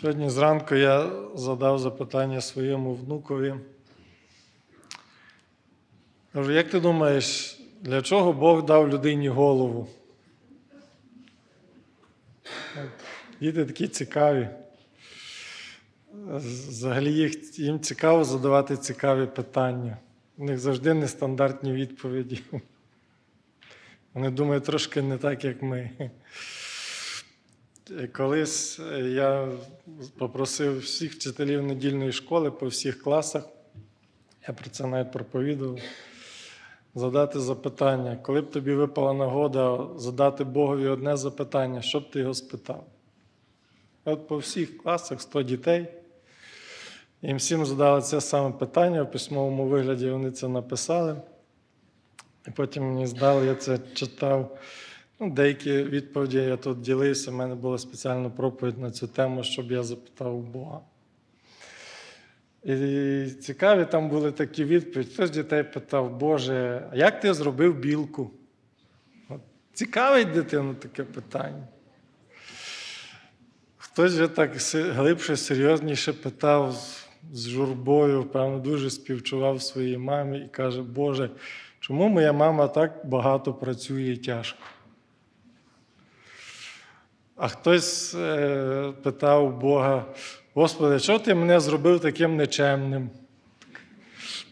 Сьогодні зранку я задав запитання своєму внукові. Кажу, як ти думаєш, для чого Бог дав людині голову? Діти такі цікаві. Взагалі їх, їм цікаво задавати цікаві питання. У них завжди нестандартні відповіді. Вони думають трошки не так, як ми. Колись я попросив всіх вчителів недільної школи по всіх класах, я про це навіть проповідував, задати запитання. Коли б тобі випала нагода задати Богові одне запитання, що б ти його спитав? От по всіх класах 100 дітей. Їм всім задали це саме питання, в письмовому вигляді вони це написали. І потім мені здали, я це читав. Ну, деякі відповіді я тут ділився, в мене була спеціальна проповідь на цю тему, щоб я запитав Бога. І цікаві там були такі відповіді. Хтось дітей питав, Боже, а як ти зробив білку? От, цікавить дитину таке питання. Хтось вже так глибше, серйозніше питав з журбою, певно, дуже співчував своїй мамі і каже, Боже, чому моя мама так багато працює і тяжко? А хтось е, питав Бога, Господи, чого ти мене зробив таким нечемним?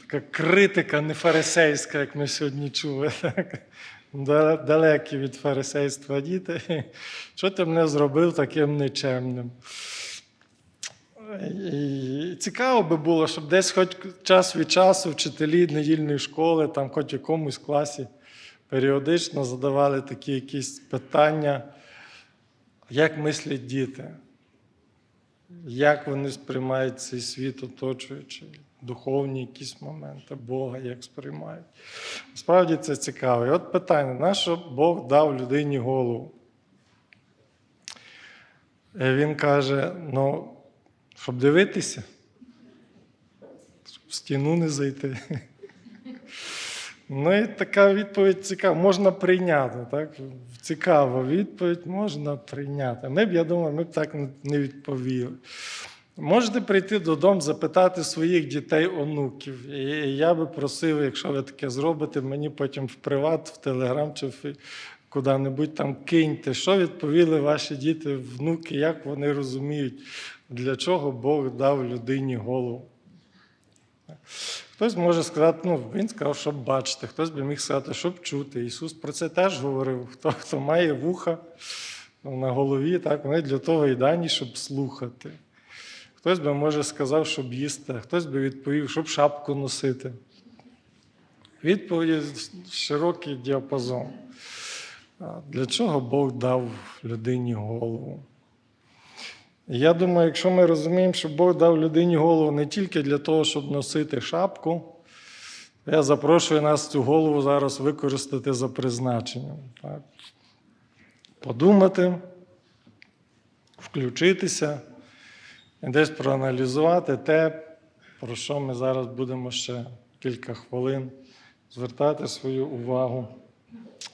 Така критика не фарисейська, як ми сьогодні чули. Далекі від фарисейства діти. Що ти мене зробив таким нечемним? І цікаво би було, щоб десь хоч час від часу вчителі недільної школи, там хоч в якомусь класі періодично задавали такі якісь питання, як мислять діти, як вони сприймають цей світ оточуючий, духовні якісь моменти Бога, як сприймають. Справді це цікаво. І от питання: на що Бог дав людині голову? І Він каже: ну, щоб дивитися, щоб в стіну не зайти. Ну і така відповідь цікава, можна прийняти. Так? Цікава відповідь можна прийняти. Ми б, я думаю, ми б так не відповіли. Можете прийти додому, запитати своїх дітей, онуків. І я би просив, якщо ви таке зробите, мені потім в приват, в Телеграм чи в куди-небудь там киньте, що відповіли ваші діти, внуки, як вони розуміють, для чого Бог дав людині голову. Хтось може сказати, ну він сказав, щоб бачити, хтось би міг сказати, щоб чути. Ісус про це теж говорив. Хто, хто має вуха ну, на голові, так, вони для того і дані, щоб слухати. Хтось би, може, сказав, щоб їсти, хтось би відповів, щоб шапку носити. Відповіді широкий діапазон. Для чого Бог дав людині голову? Я думаю, якщо ми розуміємо, що Бог дав людині голову не тільки для того, щоб носити шапку, я запрошую нас цю голову зараз використати за призначенням. Так? Подумати, включитися і десь проаналізувати те, про що ми зараз будемо ще кілька хвилин звертати свою увагу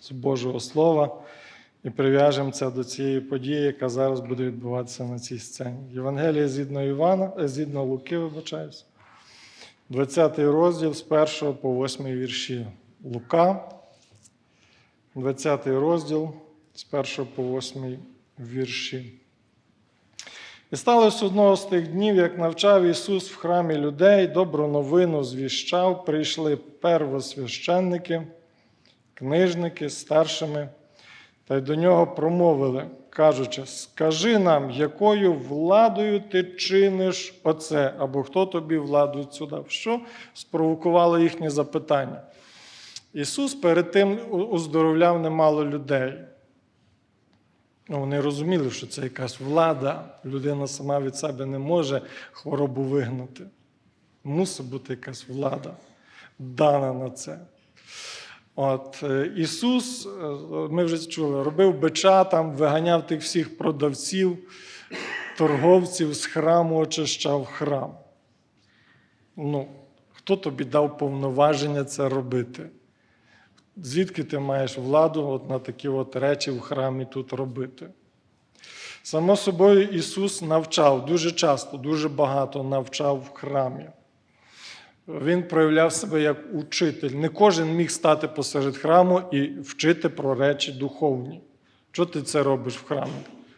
з Божого Слова і прив'яжемо це до цієї події, яка зараз буде відбуватися на цій сцені. Євангелія згідно Івана, е, згідно Луки, вибачаюсь, 20 розділ з 1 по 8 вірші. Лука, 20 розділ з 1 по 8 вірші. І сталося одного з тих днів, як навчав Ісус в храмі людей, добру новину звіщав, прийшли первосвященники, книжники старшими, та й до нього промовили, кажучи: Скажи нам, якою владою ти чиниш оце, або хто тобі владу цю дав? Що спровокувало їхнє запитання? Ісус перед тим уздоровляв немало людей. Ну, Вони розуміли, що це якась влада. Людина сама від себе не може хворобу вигнати. Мусить бути якась влада, дана на це. От, е, Ісус, е, ми вже чули, робив бича, там, виганяв тих всіх продавців, торговців з храму, очищав храм. Ну, хто тобі дав повноваження це робити? Звідки ти маєш владу от на такі от речі в храмі тут робити? Само собою, Ісус навчав дуже часто, дуже багато навчав в храмі. Він проявляв себе як учитель. Не кожен міг стати посеред храму і вчити про речі духовні. Чого ти це робиш в храмі?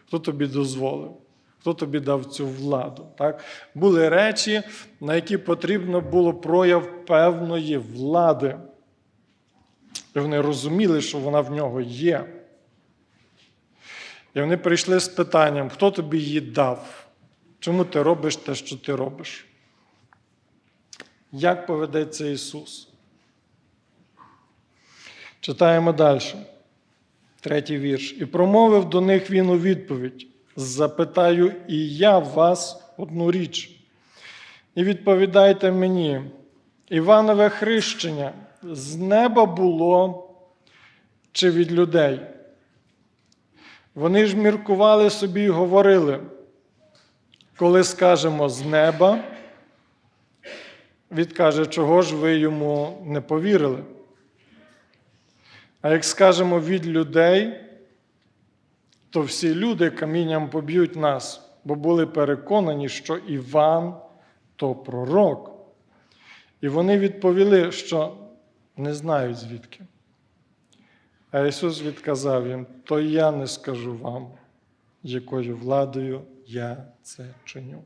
Хто тобі дозволив? Хто тобі дав цю владу? Так? Були речі, на які потрібно було прояв певної влади. І вони розуміли, що вона в нього є. І вони прийшли з питанням, хто тобі її дав? Чому ти робиш те, що ти робиш? Як поведеться Ісус? Читаємо далі. Третій вірш. І промовив до них він у відповідь: Запитаю і я вас одну річ. І відповідайте мені, Іванове хрещення з неба було чи від людей? Вони ж міркували собі і говорили, коли скажемо з неба, відкаже, чого ж ви йому не повірили. А як скажемо від людей, то всі люди камінням поб'ють нас, бо були переконані, що Іван то пророк. І вони відповіли, що не знають звідки. А Ісус відказав їм: то я не скажу вам, якою владою я це чиню.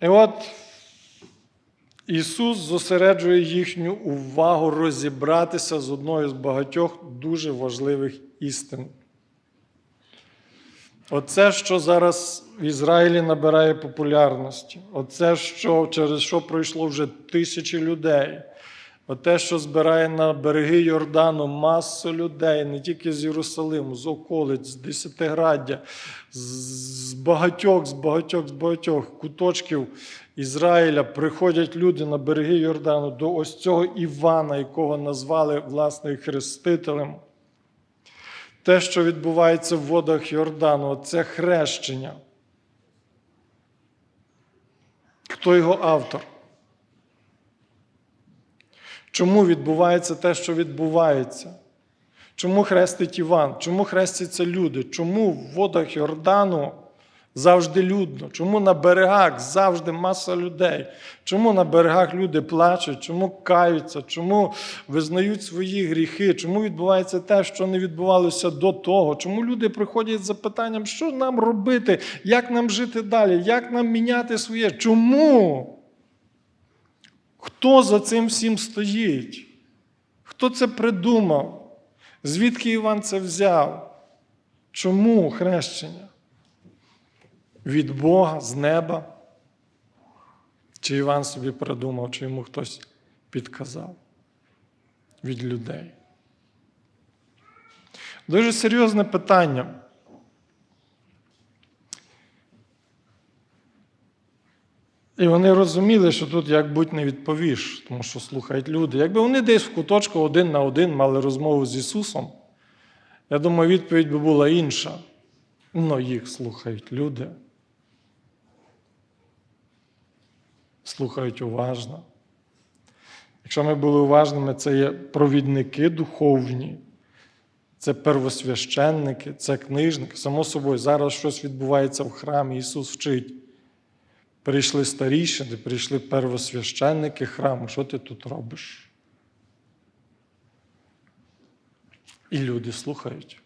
І от Ісус зосереджує їхню увагу розібратися з одною з багатьох дуже важливих істин. Оце, що зараз в Ізраїлі набирає популярності, оце, що, через що пройшло вже тисячі людей, оте, що збирає на береги Йордану масу людей, не тільки з Єрусалиму, з околиць, з Десятиграддя, з багатьох, з багатьох, з багатьох куточків Ізраїля приходять люди на береги Йордану до ось цього Івана, якого назвали власне хрестителем. Те, що відбувається в водах Йордану, це хрещення. Хто його автор? Чому відбувається те, що відбувається? Чому хрестить Іван? Чому хрестяться люди? Чому в водах Йордану завжди людно? Чому на берегах завжди маса людей? Чому на берегах люди плачуть? Чому каються? Чому визнають свої гріхи? Чому відбувається те, що не відбувалося до того? Чому люди приходять з запитанням, що нам робити, як нам жити далі, як нам міняти своє? Чому? Хто за цим всім стоїть? Хто це придумав? Звідки Іван це взяв? Чому хрещення? Від Бога, з неба? Чи Іван собі придумав, чи йому хтось підказав? Від людей. Дуже серйозне питання. І вони розуміли, що тут як будь не відповіш, тому що слухають люди. Якби вони десь в куточку один на один мали розмову з Ісусом, я думаю, відповідь би була інша. Ну, їх слухають люди. Слухають уважно. Якщо ми були уважними, це є провідники духовні, це первосвященники, це книжники. Само собою, зараз щось відбувається в храмі, Ісус вчить. Прийшли старішини, прийшли первосвященники храму. Що ти тут робиш? І люди слухають.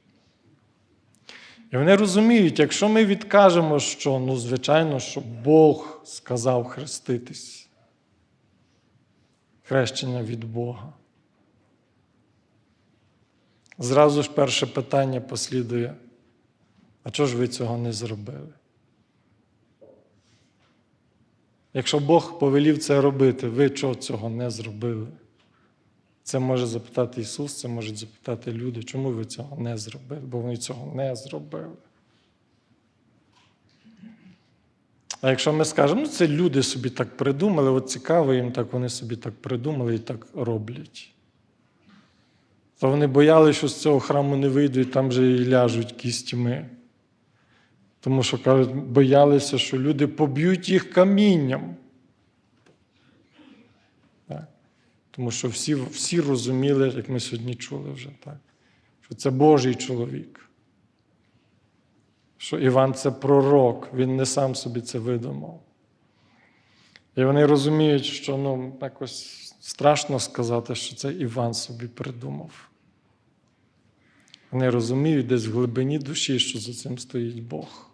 І вони розуміють, якщо ми відкажемо, що, ну, звичайно, що Бог сказав хреститись, хрещення від Бога. Зразу ж перше питання послідує: а чого ж ви цього не зробили? Якщо Бог повелів це робити, ви чого цього не зробили? Це може запитати Ісус, це можуть запитати люди, чому ви цього не зробили, бо вони цього не зробили. А якщо ми скажемо, ну це люди собі так придумали, от цікаво їм так вони собі так придумали і так роблять. То вони боялися, що з цього храму не вийдуть, там же і ляжуть кістьми. Тому що кажуть, боялися, що люди поб'ють їх камінням. Так. Тому що всі всі розуміли, як ми сьогодні чули вже, так, що це Божий чоловік. що Іван це пророк, він не сам собі це видумав. І вони розуміють, що ну, якось страшно сказати, що це Іван собі придумав. Вони розуміють десь в глибині душі, що за цим стоїть Бог.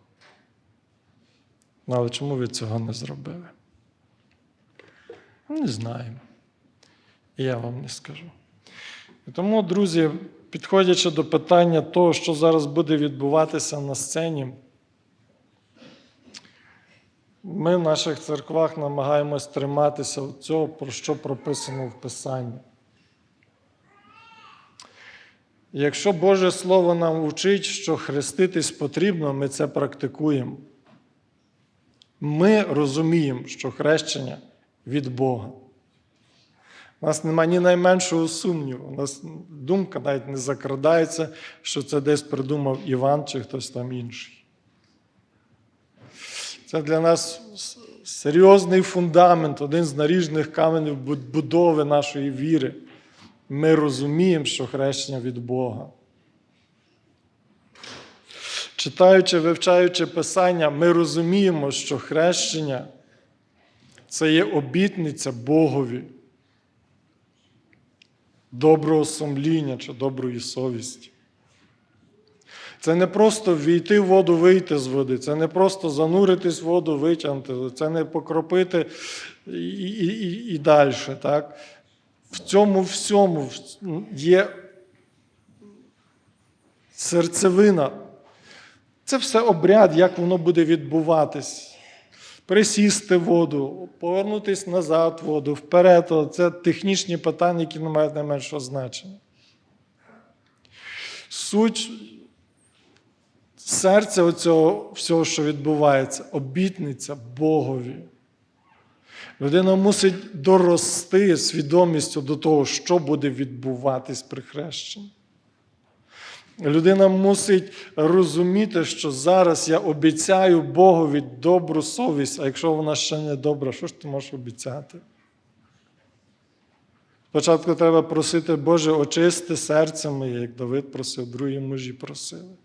Але чому ви цього не зробили? Не знаємо. І я вам не скажу. І тому, друзі, підходячи до питання того, що зараз буде відбуватися на сцені, ми в наших церквах намагаємось триматися цього, про що прописано в Писанні. Якщо Боже Слово нам вчить, що хреститись потрібно, ми це практикуємо. Ми розуміємо, що хрещення від Бога. У нас немає ні найменшого сумніву. У нас думка навіть не закрадається, що це десь придумав Іван чи хтось там інший. Це для нас серйозний фундамент, один з наріжних каменів будови нашої віри. Ми розуміємо, що хрещення від Бога. Читаючи, вивчаючи Писання, ми розуміємо, що хрещення це є обітниця Богові доброго сумління чи доброї совісті. Це не просто війти в воду, вийти з води, це не просто зануритись в воду, витягнути, це не покропити і, і, і, і далі. Так? В цьому всьому є серцевина. Це все обряд, як воно буде відбуватись. Присісти воду, повернутися назад воду, вперед. Це технічні питання, які не мають найменшого значення. Суть серця оцього всього, що відбувається, обітниця Богові. Людина мусить дорости свідомістю до того, що буде відбуватись при хрещенні. Людина мусить розуміти, що зараз я обіцяю Богові добру совість, а якщо вона ще не добра, що ж ти можеш обіцяти? Спочатку треба просити, Боже, очисти серце моє, як Давид просив, другі мужі просили.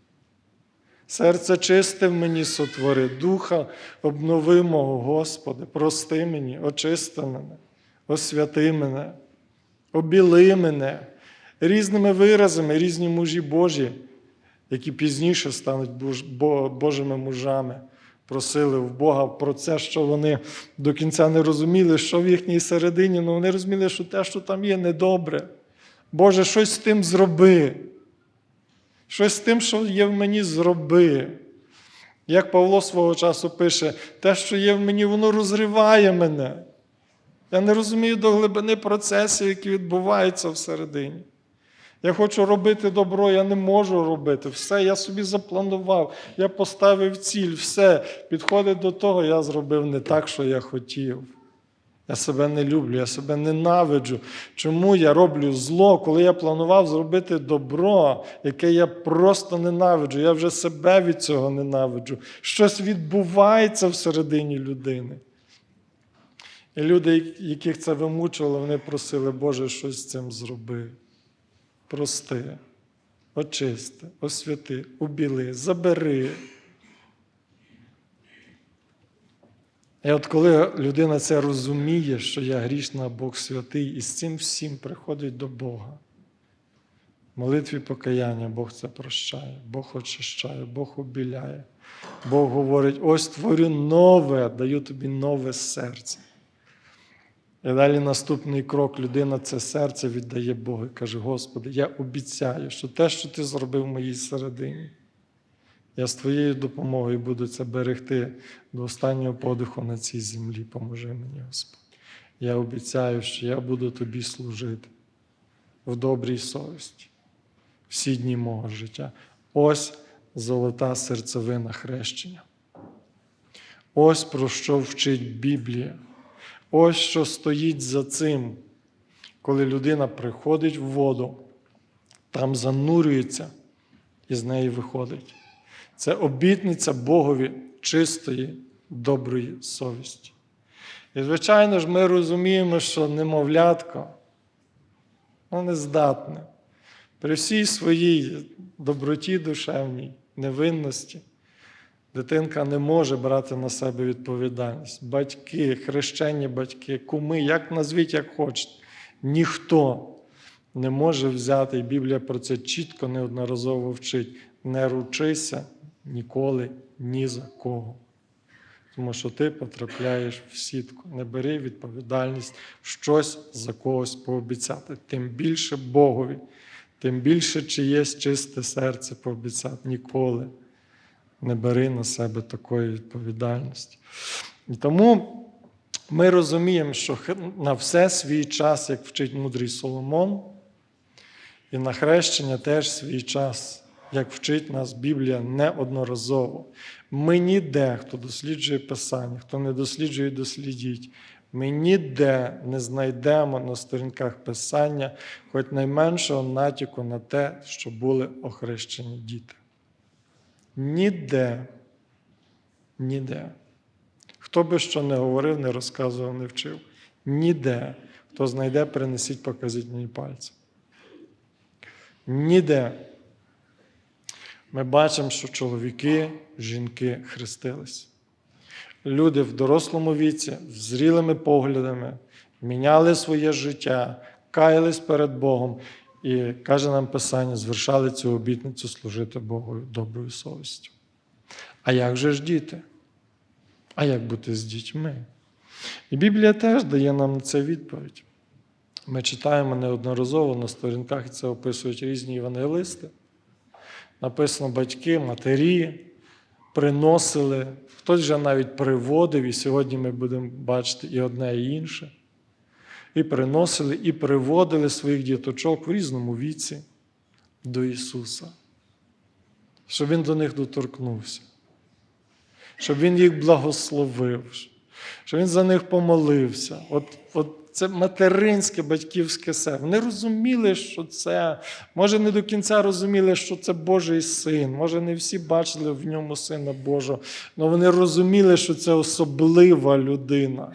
Серце чисте в мені сотвори, духа обнови мого, Господи, прости мені, очисти мене, освяти мене, обіли мене різними виразами, різні мужі Божі, які пізніше стануть Божими мужами, просили в Бога про це, що вони до кінця не розуміли, що в їхній середині, але вони розуміли, що те, що там є, недобре. Боже, щось з тим зроби. Щось з тим, що є в мені, зроби. Як Павло свого часу пише, те, що є в мені, воно розриває мене. Я не розумію до глибини процесів, які відбуваються всередині. Я хочу робити добро, я не можу робити. Все, я собі запланував, я поставив ціль, все. Підходить до того, я зробив не так, що я хотів. Я себе не люблю, я себе ненавиджу. Чому я роблю зло, коли я планував зробити добро, яке я просто ненавиджу? Я вже себе від цього ненавиджу. Щось відбувається всередині людини. І люди, яких це вимучувало, вони просили, Боже, щось з цим зроби. Прости, очисти, освяти, убіли, забери. І от коли людина це розуміє, що я грішна, Бог святий, і з цим всім приходить до Бога. В молитві покаяння Бог це прощає, Бог очищає, Бог обіляє. Бог говорить: ось творю нове, даю тобі нове серце. І далі наступний крок людина це серце віддає Богу і каже: Господи, я обіцяю, що те, що ти зробив в моїй середині, я з твоєю допомогою буду це берегти до останнього подиху на цій землі. Поможи мені, Господь. Я обіцяю, що я буду тобі служити в добрій совісті всі дні мого життя. Ось золота серцевина хрещення. Ось про що вчить Біблія. Ось що стоїть за цим, коли людина приходить в воду, там занурюється і з неї виходить. Це обітниця Богові чистої, доброї совісті. І, звичайно ж, ми розуміємо, що немовлятко ну, не при всій своїй доброті душевній, невинності, Дитинка не може брати на себе відповідальність. Батьки, хрещені батьки, куми, як назвіть, як хочете. Ніхто не може взяти, і Біблія про це чітко неодноразово вчить. Не ручися ніколи ні за кого. Тому що ти потрапляєш в сітку. Не бери відповідальність щось за когось пообіцяти. Тим більше Богові, тим більше чиєсь чисте серце пообіцяти ніколи. Не бери на себе такої відповідальності. І тому ми розуміємо, що на все свій час, як вчить мудрий Соломон, і на хрещення теж свій час, як вчить нас Біблія неодноразово. Ми ніде, хто досліджує Писання, хто не досліджує, дослідіть. Ми ніде не знайдемо на сторінках Писання хоч найменшого натяку на те, що були охрещені діти. Ніде. Ніде. Хто би що не говорив, не розказував, не вчив. Ніде. Хто знайде, принесіть, покажіть мені пальцем. Ніде. Ми бачимо, що чоловіки, жінки хрестились. Люди в дорослому віці, з зрілими поглядами, міняли своє життя, каялись перед Богом і, каже нам Писання, звершали цю обітницю служити Богу доброю совістю. А як же ж діти? А як бути з дітьми? І Біблія теж дає нам на це відповідь. Ми читаємо неодноразово на сторінках, і це описують різні євангелисти. Написано, батьки, матері приносили, хтось вже навіть приводив, і сьогодні ми будемо бачити і одне, і інше. І приносили, і приводили своїх діточок в різному віці до Ісуса, щоб Він до них доторкнувся, щоб Він їх благословив, щоб Він за них помолився. От, от це материнське батьківське серце. Вони розуміли, що це, може, не до кінця розуміли, що це Божий син. Може, не всі бачили в ньому Сина Божого, але вони розуміли, що це особлива людина.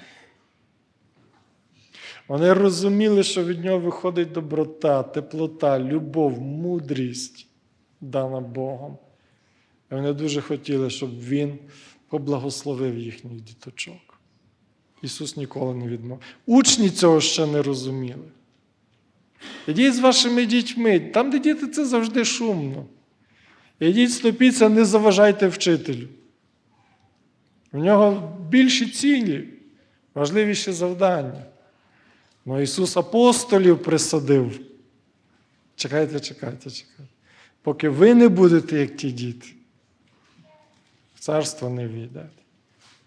Вони розуміли, що від нього виходить доброта, теплота, любов, мудрість, дана Богом. І вони дуже хотіли, щоб Він поблагословив їхніх діточок. Ісус ніколи не відмовив. Учні цього ще не розуміли. Ідіть з вашими дітьми, там, де діти, це завжди шумно. Ідіть, стопіться, не заважайте вчителю. В нього більші цілі, важливіші завдання. Ну Ісус апостолів присадив. Чекайте, чекайте, чекайте. Поки ви не будете, як ті діти, в царство не війдете.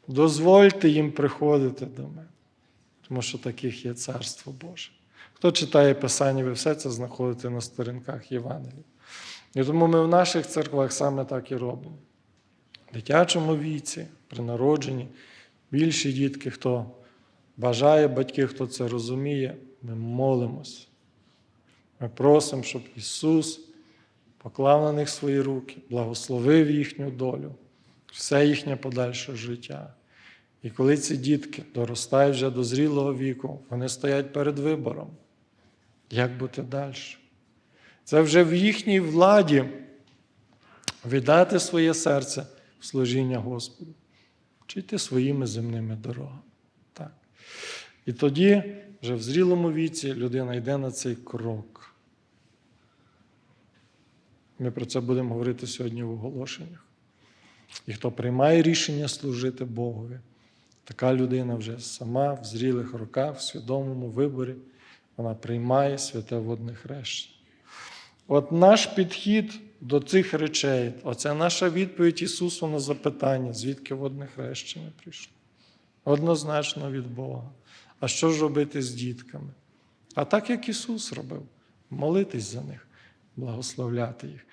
Дозвольте їм приходити до мене, тому що таких є царство Боже. Хто читає Писання, ви все це знаходите на сторінках Євангелії. І тому ми в наших церквах саме так і робимо. В дитячому віці, при народженні, більші дітки, хто бажає батьки, хто це розуміє, ми молимось. Ми просимо, щоб Ісус поклав на них свої руки, благословив їхню долю, все їхнє подальше життя. І коли ці дітки доростають вже до зрілого віку, вони стоять перед вибором. Як бути далі? Це вже в їхній владі віддати своє серце в служіння Господу, чи йти своїми земними дорогами. І тоді, вже в зрілому віці, людина йде на цей крок. Ми про це будемо говорити сьогодні в оголошеннях. І хто приймає рішення служити Богові, така людина вже сама в зрілих роках, в свідомому виборі, вона приймає святе водне хрещення. От наш підхід до цих речей, оце наша відповідь Ісусу на запитання, звідки водне хрещення прийшло. Однозначно від Бога. А що ж робити з дітками? А так, як Ісус робив, молитись за них, благословляти їх.